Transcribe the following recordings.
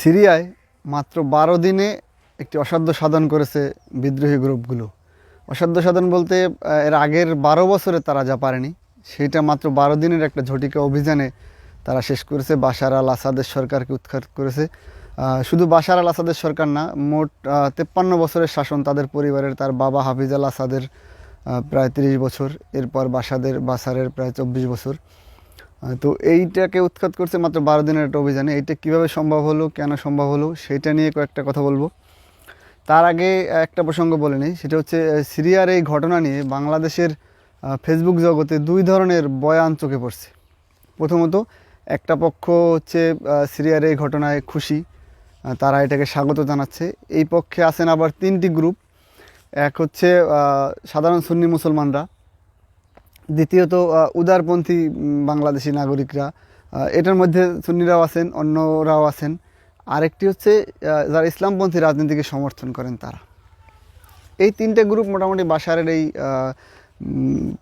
সিরিয়ায় মাত্র বারো দিনে একটি অসাধ্য সাধন করেছে বিদ্রোহী গ্রুপগুলো। অসাধ্য সাধন বলতে এর আগের বারো বছরে তারা যা পারেনি সেটা মাত্র বারো দিনের একটা ঝটিকা অভিযানে তারা শেষ করেছে। বাশার আল আসাদের সরকারকে উৎখাত করেছে। শুধু বাশার আল আসাদের সরকার না, মোট তেপ্পান্ন বছরের শাসন তাদের পরিবারের, তার বাবা হাফিজ আল আসাদের প্রায় তিরিশ বছর, এরপর বাসাদের বাসারের প্রায় চব্বিশ বছর। তো এইটাকে উৎখাত করছে মাত্র বারো দিনের একটা অভিযানে। এইটা কীভাবে সম্ভব হলো, কেন সম্ভব হলো, সেটা নিয়ে কয়েকটা কথা বলব। তার আগে একটা প্রসঙ্গ বলে নিই, সেটা হচ্ছে সিরিয়ার এই ঘটনা নিয়ে বাংলাদেশের ফেসবুক জগতে দুই ধরনের বয়ান চোখে পড়ছে। প্রথমত, একটা পক্ষ হচ্ছে সিরিয়ার এই ঘটনায় খুশি তারা এটাকে স্বাগত জানাচ্ছে। এই পক্ষে আছেন আবার তিনটি গ্রুপ। এক হচ্ছে সাধারণ সুন্নি মুসলমানরা দ্বিতীয়ত উদারপন্থী বাংলাদেশি নাগরিকরা এটার মধ্যে সুন্নিরাও আছেন, অন্যরাও আছেন। আরেকটি হচ্ছে যারা ইসলামপন্থী রাজনীতিকে সমর্থন করেন তারা। এই তিনটে গ্রুপ মোটামুটি বাসারের এই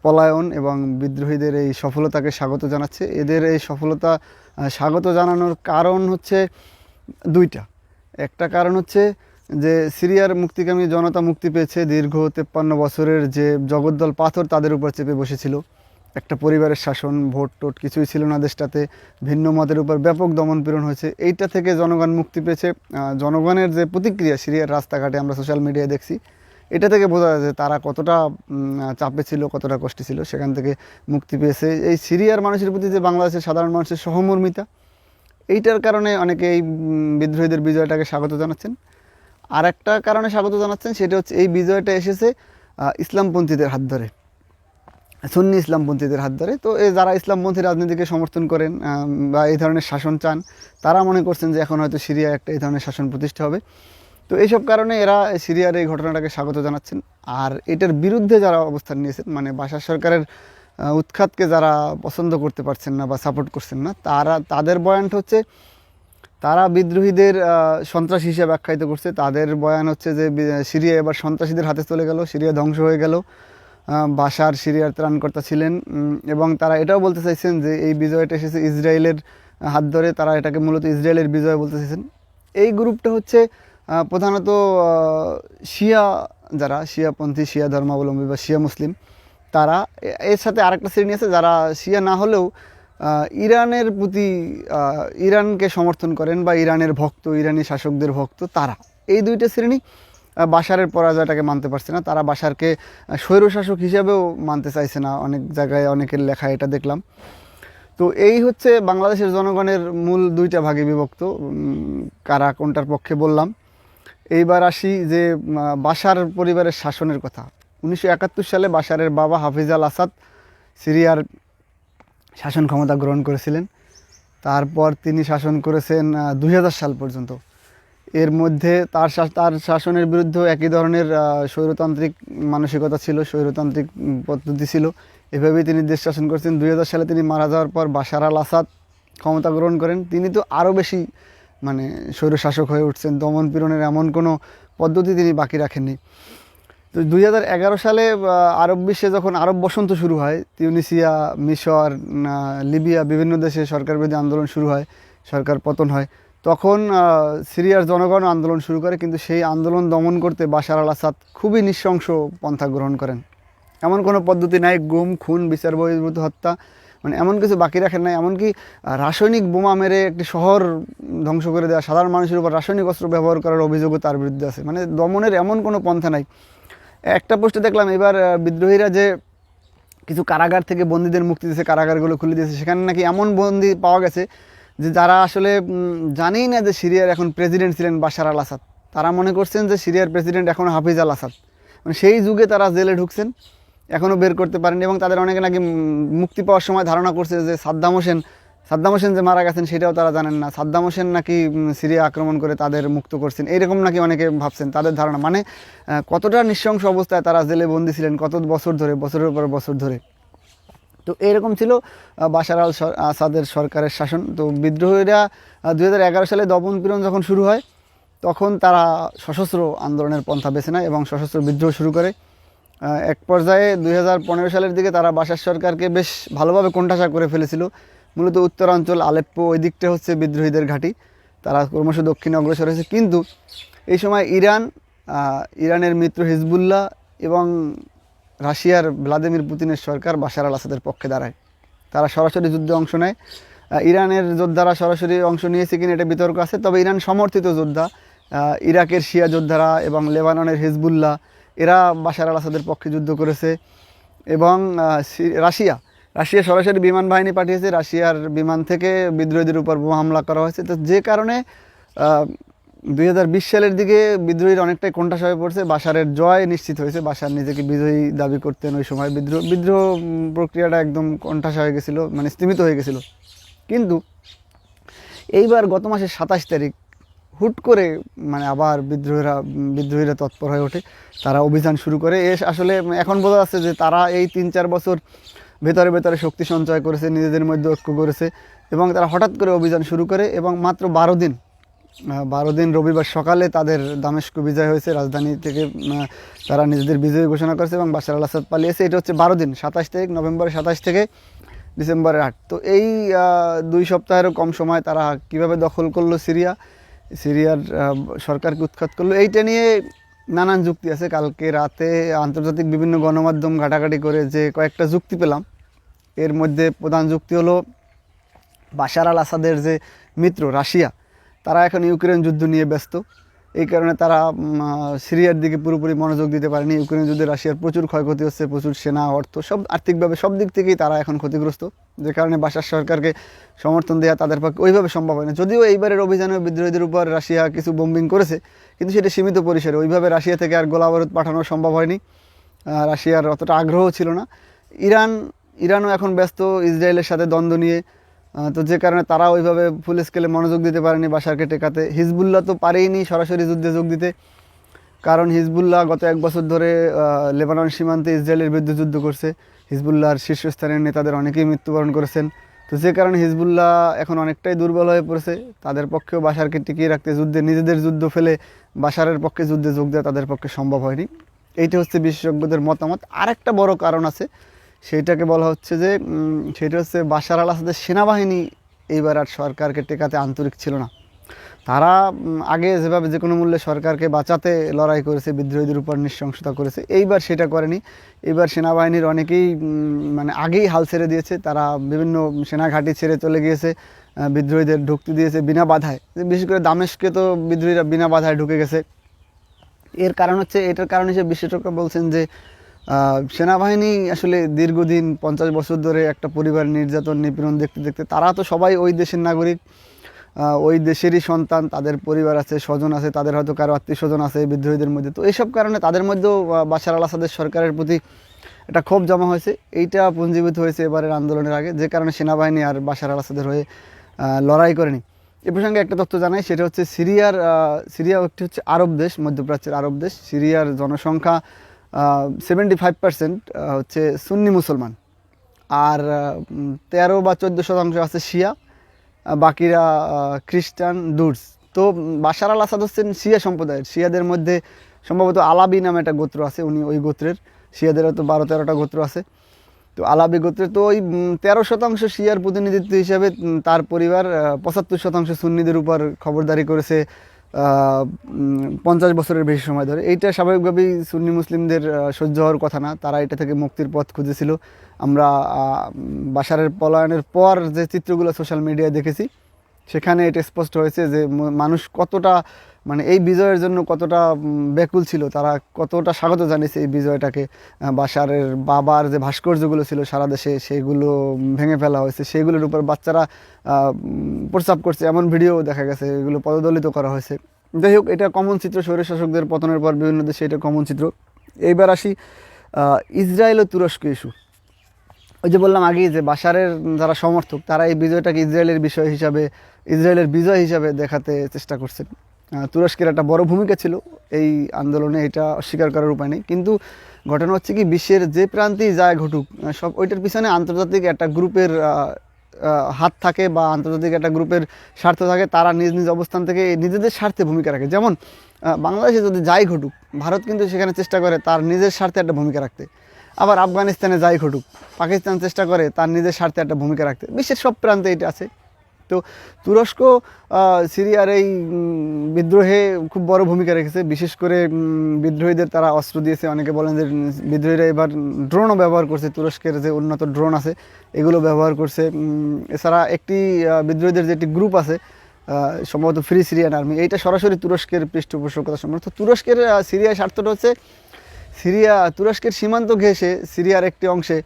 পলায়ন এবং বিদ্রোহীদের এই সফলতাকে স্বাগত জানাচ্ছে। এদের এই সফলতা স্বাগত জানানোর কারণ হচ্ছে দুইটা। একটা কারণ হচ্ছে যে সিরিয়ার মুক্তিকামী জনতা মুক্তি পেয়েছে দীর্ঘ তেপ্পান্ন বছরের যে জগদ্দল পাথর তাদের উপর চেপে বসেছিল। একটা পরিবারের শাসন, ভোট টোট কিছুই ছিল না দেশটাতে। ভিন্ন মতের উপর ব্যাপক দমন পীড়ন হয়েছে। এইটা থেকে জনগণ মুক্তি পেয়েছে। জনগণের যে প্রতিক্রিয়া সিরিয়ার রাস্তাঘাটে আমরা সোশ্যাল মিডিয়ায় দেখছি, এটা থেকে বোঝা যায় যে তারা কতটা চাপে ছিল, কতটা কষ্টে ছিল, সেখান থেকে মুক্তি পেয়েছে। এই সিরিয়ার মানুষের প্রতি যে বাংলাদেশের সাধারণ মানুষের সহমর্মিতা, এইটার কারণে অনেকে এই বিদ্রোহীদের বিজয়টাকে স্বাগত জানাচ্ছেন। আর একটা কারণে স্বাগত জানাচ্ছেন, সেটা হচ্ছে এই বিজয়টা এসেছে ইসলামপন্থীদের হাত ধরে, সুন্নি ইসলামপন্থীদের হাত ধরে। তো এই যারা ইসলামপন্থী রাজনীতিকে সমর্থন করেন বা এই ধরনের শাসন চান, তারা মনে করছেন যে এখন হয়তো সিরিয়া একটা এই ধরনের শাসন প্রতিষ্ঠা হবে। তো এইসব কারণে এরা সিরিয়ার এই ঘটনাটাকে স্বাগত জানাচ্ছেন। আর এটার বিরুদ্ধে যারা অবস্থান নিয়েছেন মানে বাসার সরকারের উৎখাতকে যারা পছন্দ করতে পারছেন না বা সাপোর্ট করছেন না, তারা, তাদের বয়ানটা হচ্ছে তারা বিদ্রোহীদের সন্ত্রাসী হিসেবে আখ্যায়িত করছে। তাদের বয়ান হচ্ছে যে সিরিয়া এবার সন্ত্রাসীদের হাতে চলে গেল, সিরিয়া ধ্বংস হয়ে গেল। বাশার সিরিয়ার ত্রাণকর্তা ছিলেন এবং তারা এটাও বলতে চাইছেন যে, এই বিজয়টা এসেছে ইসরায়েলের হাত ধরে। তারা এটাকে মূলত ইসরায়েলের বিজয় বলতে চাইছেন। এই গ্রুপটা হচ্ছে প্রধানত শিয়া যারা, শিয়াপন্থী, শিয়া ধর্মাবলম্বী বা শিয়া মুসলিম, তারা এর সাথে আরেকটা শ্রেণি আছে যারা শিয়া না হলেও ইরানের প্রতি ইরানকে সমর্থন করেন বা ইরানের ভক্ত ইরানি শাসকদের ভক্ত তারা। এই দুইটা শ্রেণি আহ, বাশারের পরাজয়টাকে মানতে পারছে না। তারা বাশারকে আহ, স্বৈরশাসক হিসাবেও মানতে চাইছে না। অনেক জায়গায় অনেকের লেখা এটা দেখলাম। তো এই হচ্ছে বাংলাদেশের জনগণের মূল দুইটা ভাগে বিভক্ত। কারা কোনটার পক্ষে বললাম। এইবার আসি যে বাশার পরিবারের শাসনের কথা। উনিশশো একাত্তর সালে বাশারের বাবা হাফিজ আল আসাদ সিরিয়ার শাসন ক্ষমতা গ্রহণ করেছিলেন। তারপর তিনি শাসন করেছেন দু হাজার সাল পর্যন্ত। এর মধ্যে তার তার শাসনের বিরুদ্ধে একই ধরনের স্বৈরতান্ত্রিক মানসিকতা ছিল, স্বৈরতান্ত্রিক পদ্ধতি ছিল। এভাবেই তিনি দেশ শাসন করেছেন। দুই হাজার সালে তিনি মারা যাওয়ার পর বাশার আল আসাদ ক্ষমতা গ্রহণ করেন। তিনি তো আরও বেশি মানে স্বৈরশাসক হয়ে উঠছেন। দমন পীড়নের এমন কোনো পদ্ধতি তিনি বাকি রাখেননি। তো দুই হাজার এগারো সালে আরব বিশ্বে যখন আরব বসন্ত শুরু হয়, তিউনিসিয়া, মিশর লিবিয়া বিভিন্ন দেশে সরকার বিরোধী আন্দোলন শুরু হয়, সরকার পতন হয়, তখন সিরিয়ার জনগণ আন্দোলন শুরু করে, কিন্তু সেই আন্দোলন দমন করতে বাশার আল আসাদ খুবই নৃশংস পন্থা গ্রহণ করেন। এমন কোনো পদ্ধতি নাই, গুম, খুন, বিচার বহির্ভূত হত্যা মানে এমন কিছু বাকি রাখেন নাই, এমনকি রাসায়নিক বোমা মেরে একটি শহর ধ্বংস করে দেওয়া, সাধারণ মানুষের উপর রাসায়নিক অস্ত্র ব্যবহার করার অভিযোগও তার বিরুদ্ধে আছে। মানে দমনের এমন কোনো পন্থা নাই। একটা পোস্টে দেখলাম, এবার বিদ্রোহীরা যে কিছু কারাগার থেকে বন্দীদের মুক্তি দিয়েছে, কারাগারগুলো খুলে দিয়েছে, সেখানে নাকি এমন বন্দি পাওয়া গেছে যে যারা আসলে জানেই না যে সিরিয়ার এখন প্রেসিডেন্ট ছিলেন বাশার আল আসাদ। তারা মনে করছেন যে সিরিয়ার প্রেসিডেন্ট এখন হাফিজ আল আসাদ। মানে সেই যুগে তারা জেলে ঢুকছেন এখনও বের করতে পারেনি এবং তাদের অনেকে নাকি মুক্তি পাওয়ার সময় ধারণা করছে যে সাদ্দাম হোসেন সাদ্দাম হোসেন যে মারা গেছেন সেটাও তারা জানেন না। সাদ্দাম হোসেন নাকি সিরিয়া আক্রমণ করে তাদের মুক্ত করছেন, এরকম নাকি অনেকে ভাবছেন, তাদের ধারণা। মানে কতটা নৃশংস অবস্থায় তারা জেলে বন্দি ছিলেন, কত বছর ধরে, বছরের পর বছর ধরে। তো এরকম ছিল বাশার আল আসাদের সরকারের শাসন। তো বিদ্রোহীরা দু হাজার এগারো সালে দমন পীড়ন যখন শুরু হয়, তখন তারা সশস্ত্র আন্দোলনের পন্থা বেছে নেয় এবং সশস্ত্র বিদ্রোহ শুরু করে। এক পর্যায়ে দুই হাজার পনেরো সালের দিকে তারা বাশার সরকারকে বেশ ভালোভাবে কোণঠাসা করে ফেলেছিল। মূলত উত্তরাঞ্চল, আলেপ্পো, ওই দিকটা হচ্ছে বিদ্রোহীদের ঘাঁটি। তারা ক্রমশ দক্ষিণে অগ্রসর হয়েছে। কিন্তু এই সময় ইরান ইরানের মিত্র হিজবুল্লাহ এবং রাশিয়ার ভ্লাদিমির পুতিনের সরকার বাশার আল আসাদের পক্ষে দাঁড়ায়। তারা সরাসরি যুদ্ধে অংশ নেয়। ইরানের যোদ্ধারা সরাসরি অংশ নিয়েছে কিনা এটা বিতর্ক আছে। তবে ইরান সমর্থিত যোদ্ধা ইরাকের শিয়া যোদ্ধারা এবং লেবাননের হিজবুল্লাহ, এরা বাশার আল আসাদের পক্ষে যুদ্ধ করেছে এবং রাশিয়া রাশিয়া সরাসরি বিমান বাহিনী পাঠিয়েছে, রাশিয়ার বিমান থেকে বিদ্রোহীদের উপর বোমা হামলা করা হয়েছে। তো যে কারণে দুই হাজার বিশ সালের দিকে বিদ্রোহীর অনেকটাই কোণঠাসা হয়ে পড়ছে, বাসারের জয় নিশ্চিত হয়েছে, বাসার নিজেকে বিজয়ী দাবি করতেন ওই সময়। বিদ্রোহ বিদ্রোহ প্রক্রিয়াটা একদম কোণঠাসা হয়ে গেছিল মানে স্তীমিত হয়ে গেছিল। কিন্তু এইবার গত মাসের সাতাশ তারিখ হুট করে মানে আবার বিদ্রোহীরা বিদ্রোহীরা তৎপর হয়ে ওঠে, তারা অভিযান শুরু করে। এ আসলে এখন বোঝা যাচ্ছে যে তারা এই তিন চার বছর ভেতরে ভেতরে শক্তি সঞ্চয় করেছে, নিজেদের মধ্যে ঐক্য করেছে এবং তারা হঠাৎ করে অভিযান শুরু করে এবং মাত্র বারো দিন বারো দিন রবিবার সকালে তাদের দামেস্ক বিজয় হয়েছে, রাজধানী থেকে তারা নিজেদের বিজয় ঘোষণা করেছে এবং বাশার আল আসাদ পালিয়েছে। এটা হচ্ছে বারো দিন, সাতাশ তারিখ, নভেম্বরের সাতাশ থেকে ডিসেম্বরের আট। তো এই দুই সপ্তাহেরও কম সময় তারা কীভাবে দখল করল সিরিয়া? সিরিয়ার সরকারকে উৎখাত করল। এইটা নিয়ে নানান যুক্তি আছে। কালকে রাতে আন্তর্জাতিক বিভিন্ন গণমাধ্যম ঘাটাঘাটি করে যে কয়েকটা যুক্তি পেলাম। এর মধ্যে প্রধান যুক্তি হলো বাশার আল আসাদের যে মিত্র রাশিয়া, তারা এখন ইউক্রেন যুদ্ধ নিয়ে ব্যস্ত। এই কারণে তারা সিরিয়ার দিকে পুরোপুরি মনোযোগ দিতে পারেনি। ইউক্রেন যুদ্ধে রাশিয়ার প্রচুর ক্ষয়ক্ষতি হচ্ছে, প্রচুর সেনা, অর্থ, সব আর্থিকভাবে সব দিক থেকেই তারা এখন ক্ষতিগ্রস্ত। যে কারণে বাশার সরকারকে সমর্থন দেওয়া তাদের পক্ষে ওইভাবে সম্ভব হয় না। যদিও এইবারের অভিযানে বিদ্রোহীদের উপর রাশিয়া কিছু বোম্বিং করেছে, কিন্তু সেটা সীমিত পরিসরে। ওইভাবে রাশিয়া থেকে আর গোলাবারুদ পাঠানো সম্ভব হয়নি। রাশিয়ার অতটা আগ্রহ ছিল না। ইরান, ইরানও এখন ব্যস্ত। ইসরায়েলের সাথে দ্বন্দ্ব নিয়ে তো যে কারণে তারা ওইভাবে ফুল স্কেলে মনোযোগ দিতে পারেনি বাসারকে টেকাতে হিজবুল্লাহ তো পারেইনি সরাসরি যুদ্ধে যোগ দিতে। কারণ হিজবুল্লাহ গত এক বছর ধরে লেবানন সীমান্তে ইসরায়েলের বিরুদ্ধে যুদ্ধ করছে। হিজবুল্লাহর শীর্ষস্থানীয় নেতাদের অনেকেই মৃত্যুবরণ করেছেন। তো যে কারণে হিজবুল্লাহ এখন অনেকটাই দুর্বল হয়ে পড়েছে। তাদের পক্ষেও বাসারকে টিকিয়ে রাখতে যুদ্ধে, নিজেদের যুদ্ধ ফেলে বাসারের পক্ষে যুদ্ধে যোগ দেওয়া তাদের পক্ষে সম্ভব হয়নি। এইটা হচ্ছে বিশেষজ্ঞদের মতামত। আরেকটা বড় কারণ আছে সেইটাকে বলা হচ্ছে যে সেটা হচ্ছে বাশার আল আসাদের সেনাবাহিনী এইবার আর সরকারকে টেকাতে আন্তরিক ছিল না। তারা আগে যেভাবে যে কোনো মূল্যে সরকারকে বাঁচাতে লড়াই করেছে, বিদ্রোহীদের উপর নৃশংসতা করেছে, এইবার সেটা করেনি। এইবার সেনাবাহিনীর অনেকেই মানে আগেই হাল ছেড়ে দিয়েছে। তারা বিভিন্ন সেনাঘাঁটি ছেড়ে চলে গিয়েছে বিদ্রোহীদের ঢুকতে দিয়েছে বিনা বাধায়। বিশেষ করে দামেশকে তো বিদ্রোহীরা বিনা বাধায় ঢুকে গেছে। এর কারণ হচ্ছে, এটার কারণ হিসেবে বিশেষজ্ঞরা বলছেন যে সেনাবাহিনী আসলে দীর্ঘদিন পঞ্চাশ বছর ধরে একটা পরিবার নির্যাতন, নিপীড়ন দেখতে দেখতে, তারা তো সবাই ওই দেশের নাগরিক। ওই দেশেরই সন্তান, তাদের পরিবার আছে, স্বজন আছে, তাদের হয়তো কারও আত্মীয় স্বজন আছে বিদ্রোহীদের মধ্যে। তো এইসব কারণে তাদের মধ্যেও বাশার আল আসাদের সরকারের প্রতি একটা ক্ষোভ জমা হয়েছে। এইটা পুঞ্জীভূত হয়েছে এবারের আন্দোলনের আগে, যে কারণে সেনাবাহিনী আর বাশার আল আসাদের হয়ে লড়াই করেনি। এ প্রসঙ্গে একটা তথ্য জানাই, সেটা হচ্ছে সিরিয়ার সিরিয়া একটি হচ্ছে আরব দেশ, মধ্যপ্রাচ্যের আরব দেশ। সিরিয়ার জনসংখ্যা সেভেন্টি ফাইভ পার্সেন্ট হচ্ছে সুন্নি মুসলমান। আর তেরো বা চোদ্দ শতাংশ আছে শিয়া বাকিরা খ্রিস্টান, দুর্স। তো বাশার আল আসাদ হচ্ছেন শিয়া সম্প্রদায়ের, শিয়াদের মধ্যে সম্ভবত আলাবি নামে একটা গোত্র আছে উনি ওই গোত্রের। শিয়াদেরও তো বারো তেরোটা গোত্র আছে। তো আলাবি গোত্রে, তো ওই তেরো শতাংশ শিয়ার প্রতিনিধিত্ব হিসাবে তার পরিবার পঁচাত্তর শতাংশ সুন্নিদের উপর খবরদারি করেছে। পঞ্চাশ বছরের বেশি সময় ধরে। এইটা স্বাভাবিকভাবেই সুন্নি মুসলিমদের সহ্য হওয়ার কথা না। তারা এটা থেকে মুক্তির পথ খুঁজেছিল। আমরা বাসারের পলায়নের পর যে চিত্রগুলো সোশ্যাল মিডিয়ায় দেখেছি, সেখানে এটা স্পষ্ট হয়েছে যে মানুষ কতটা মানে এই বিজয়ের জন্য কতটা ব্যাকুল ছিল তারা কতটা স্বাগত জানিয়েছে এই বিজয়টাকে? আহ, বাশারের বাবার যে ভাস্কর্যগুলো ছিল সারা দেশে সেগুলো ভেঙে ফেলা হয়েছে। সেগুলোর উপর বাচ্চারা প্রস্রাব করছে। এমন ভিডিও দেখা গেছে এগুলো পদদলিত করা হয়েছে। যাই হোক এটা কমন চিত্র। স্বৈরশাসকদের পতনের পর বিভিন্ন দেশে এটা কমন চিত্র। এইবার আসি ইসরায়েল ও তুরস্ক ইস্যু ওই যে বললাম আগেই যে বাসারের যারা সমর্থক তারা এই বিজয়টাকে ইসরায়েলের বিষয় হিসাবে ইসরায়েলের বিজয় হিসাবে দেখাতে চেষ্টা করছেন তুরস্কের একটা বড় ভূমিকা ছিল। এই আন্দোলনে এটা অস্বীকার করার উপায় নেই। কিন্তু ঘটনা হচ্ছে কি, বিশ্বের যে প্রান্তেই যায় ঘটুক সব ওইটার পিছনে আন্তর্জাতিক একটা গ্রুপের হাত থাকে বা আন্তর্জাতিক একটা গ্রুপের স্বার্থ থাকে, তারা নিজ নিজ অবস্থান থেকে নিজেদের স্বার্থে ভূমিকা রাখে। যেমন বাংলাদেশে যদি যাই ঘটুক, ভারত কিন্তু সেখানে চেষ্টা করে তার নিজের স্বার্থে একটা ভূমিকা রাখতে। আবার আফগানিস্তানে যাই ঘটুক, পাকিস্তান চেষ্টা করে তার নিজের স্বার্থে একটা ভূমিকা রাখতে। বিশ্বের সব প্রান্তে এটা আছে। তো তুরস্ক সিরিয়ার এই বিদ্রোহে খুব বড় ভূমিকা রেখেছে। বিশেষ করে বিদ্রোহীদের তারা অস্ত্র দিয়েছে। অনেকে বলেন যে বিদ্রোহীরা এবার ড্রোনও ব্যবহার করছে। তুরস্কের যে উন্নত ড্রোন আছে এগুলো ব্যবহার করছে। এছাড়া একটি বিদ্রোহীদের যে একটি গ্রুপ আছে সম্ভবত ফ্রি সিরিয়ান আর্মি এইটা সরাসরি তুরস্কের পৃষ্ঠপোষকতা সম্ভব তো তুরস্কের আহ, সিরিয়ার স্বার্থটা হচ্ছে সিরিয়া তুরস্কের সীমান্ত ঘেঁষে সিরিয়ার একটি অংশে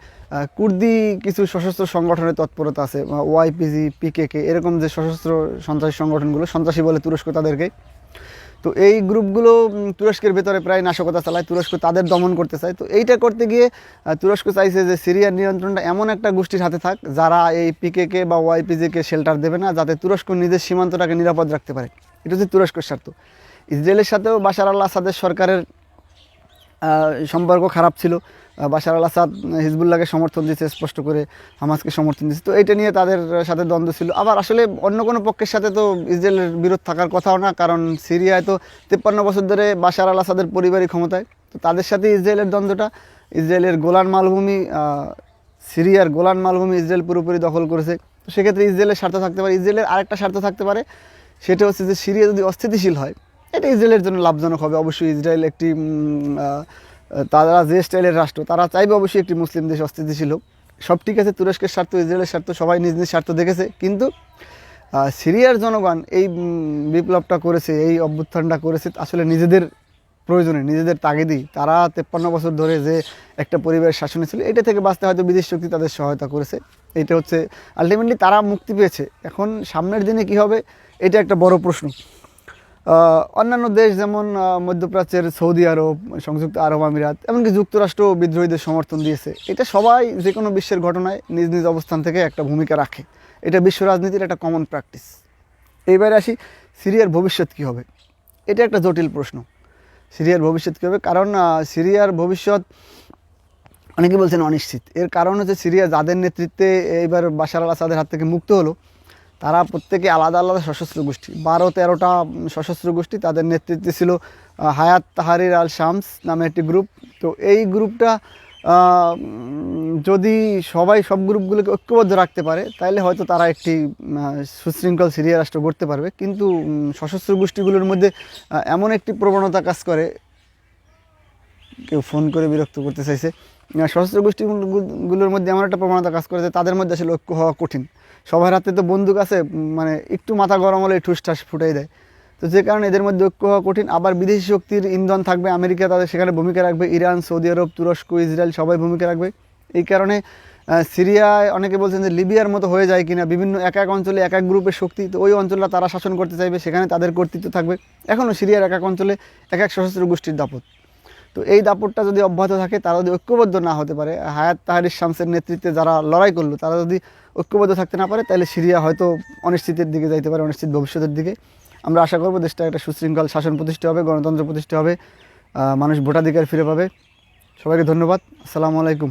কুর্দি কিছু সশস্ত্র সংগঠনের তৎপরতা আছে ওয়াইপিজি পিকেকে এরকম যে সশস্ত্র সন্ত্রাসী সংগঠনগুলো, সন্ত্রাসী বলে তুরস্ক তাদেরকে। তো এই গ্রুপগুলো তুরস্কের ভেতরে প্রায় নাশকতা চালায়, তুরস্ক তাদের দমন করতে চায়। তো এইটা করতে গিয়ে তুরস্ক চাইছে যে সিরিয়ার নিয়ন্ত্রণটা এমন একটা গোষ্ঠীর হাতে থাক, যারা এই পিকেকে বা ওয়াইপিজিকে শেল্টার দেবে না, যাতে তুরস্ক নিজের সীমান্তটাকে নিরাপদ রাখতে পারে। এটা হচ্ছে তুরস্কের স্বার্থ। ইসরায়েলের সাথেও বাশার আল্লাহ আসাদের সরকারের সম্পর্ক খারাপ ছিল। বাশার আল আসাদ হিজবুল্লাহকে সমর্থন দিচ্ছে স্পষ্ট করে হামাসকে সমর্থন দিচ্ছে তো এটা নিয়ে তাদের সাথে দ্বন্দ্ব ছিল। আবার আসলে অন্য কোনো পক্ষের সাথে তো ইসরায়েলের বিরোধ থাকার কথাও না, কারণ সিরিয়ায় তো তেপ্পান্ন বছর ধরে বাশার আল আসাদের পরিবারই ক্ষমতায়। তো তাদের সাথে ইসরায়েলের দ্বন্দ্বটা, ইসরায়েলের গোলান মালভূমি সিরিয়ার গোলান মালভূমি ইসরায়েল পুরোপুরি দখল করেছে। তো সেক্ষেত্রে ইসরায়েলের স্বার্থ থাকতে পারে, ইসরায়েলের আরেকটা স্বার্থ থাকতে পারে, সেটা হচ্ছে যে সিরিয়া যদি অস্থিতিশীল হয়, এটা ইসরায়েলের জন্য লাভজনক হবে। অবশ্যই ইসরায়েল একটি তারা যে স্টাইলের রাষ্ট্র, তারা চাইবে অবশ্যই একটি মুসলিম দেশ অস্থিতিশীল হোক। সব ঠিক আছে, তুরস্কের স্বার্থ, ইসরায়েলের স্বার্থ, সবাই নিজ নিজ স্বার্থ দেখেছে, কিন্তু সিরিয়ার জনগণ এই বিপ্লবটা করেছে, এই অভ্যুত্থানটা করেছে, আসলে নিজেদের প্রয়োজনে, নিজেদের তাগিদেই তারা তেপ্পান্ন বছর ধরে যে একটা পরিবারের শাসনে ছিল, এটা থেকে বাঁচতে হয়তো বিদেশ শক্তি তাদের সহায়তা করেছে। এটা হচ্ছে আলটিমেটলি তারা মুক্তি পেয়েছে। এখন সামনের দিনে কি হবে, এটা একটা বড় প্রশ্ন। অন্যান্য দেশ যেমন মধ্যপ্রাচ্যের সৌদি আরব, সংযুক্ত আরব আমিরাত, এমনকি যুক্তরাষ্ট্র বিদ্রোহীদের সমর্থন দিয়েছে। এটা সবাই যে কোনো বিশ্বের ঘটনায় নিজ নিজ অবস্থান থেকে একটা ভূমিকা রাখে। এটা বিশ্ব রাজনীতির একটা কমন প্র্যাকটিস এইবারে আসি, সিরিয়ার ভবিষ্যৎ কী হবে? এটা একটা জটিল প্রশ্ন। সিরিয়ার ভবিষ্যৎ কী হবে? কারণ সিরিয়ার ভবিষ্যৎ, অনেকে বলছেন অনিশ্চিত। এর কারণ হচ্ছে সিরিয়া যাদের নেতৃত্বে এইবার বাশার আল আসাদের হাত থেকে মুক্ত হলো তারা প্রত্যেকে আলাদা আলাদা সশস্ত্র গোষ্ঠী। বারো, তেরোটা সশস্ত্র গোষ্ঠী তাদের নেতৃত্বে ছিল হায়াত তাহারির আল শামস নামে একটি গ্রুপ তো এই গ্রুপটা যদি সবাই সব গ্রুপগুলোকে ঐক্যবদ্ধ রাখতে পারে তাহলে হয়তো তারা একটি সুশৃঙ্খল সিরিয়া রাষ্ট্র গড়তে পারবে। কিন্তু সশস্ত্র গোষ্ঠীগুলোর মধ্যে এমন একটি প্রবণতা কাজ করে কেউ ফোন করে বিরক্ত করতে চাইছে। সশস্ত্র গোষ্ঠীগুলোর মধ্যে এমন একটা প্রবণতা কাজ করে যে তাদের মধ্যে আসলে ঐক্য হওয়া কঠিন। সবার হাতে তো বন্দুক আছে মানে একটু মাথা গরম হলে ঠুস ঠাস ফুটাই দেয়। তো যে কারণে এদের মধ্যে ঐক্য হওয়া কঠিন। আবার বিদেশি শক্তির ইন্ধন থাকবে, আমেরিকা তাদের সেখানে ভূমিকা রাখবে, ইরান, সৌদি আরব, তুরস্ক, ইসরায়েল সবাই ভূমিকা রাখবে। এই কারণে সিরিয়ায় অনেকে বলছেন যে লিবিয়ার মতো হয়ে যায় কিনা, বিভিন্ন এক এক অঞ্চলে এক এক গ্রুপের শক্তি, তো ওই অঞ্চলটা তারা শাসন করতে চাইবে, সেখানে তাদের কর্তৃত্ব থাকবে। এখনও সিরিয়ার এক এক অঞ্চলে এক এক সশস্ত্র গোষ্ঠীর দাপট। তো এই দাপটটা যদি অব্যাহত থাকে, তারা যদি ঐক্যবদ্ধ না হতে পারে, হায়াত তাহারির শামসের নেতৃত্বে যারা লড়াই করল, তারা যদি ঐক্যবদ্ধ থাকতে না পারে, তাহলে সিরিয়া হয়তো অনিশ্চিতের দিকে যাইতে পারে, অনিশ্চিত ভবিষ্যতের দিকে। আমরা আশা করব দেশটা একটা সুশৃঙ্খল শাসন প্রতিষ্ঠা হবে, গণতন্ত্র প্রতিষ্ঠা হবে মানুষ ভোটাধিকার ফিরে পাবে। সবাইকে ধন্যবাদ। আসসালামু আলাইকুম।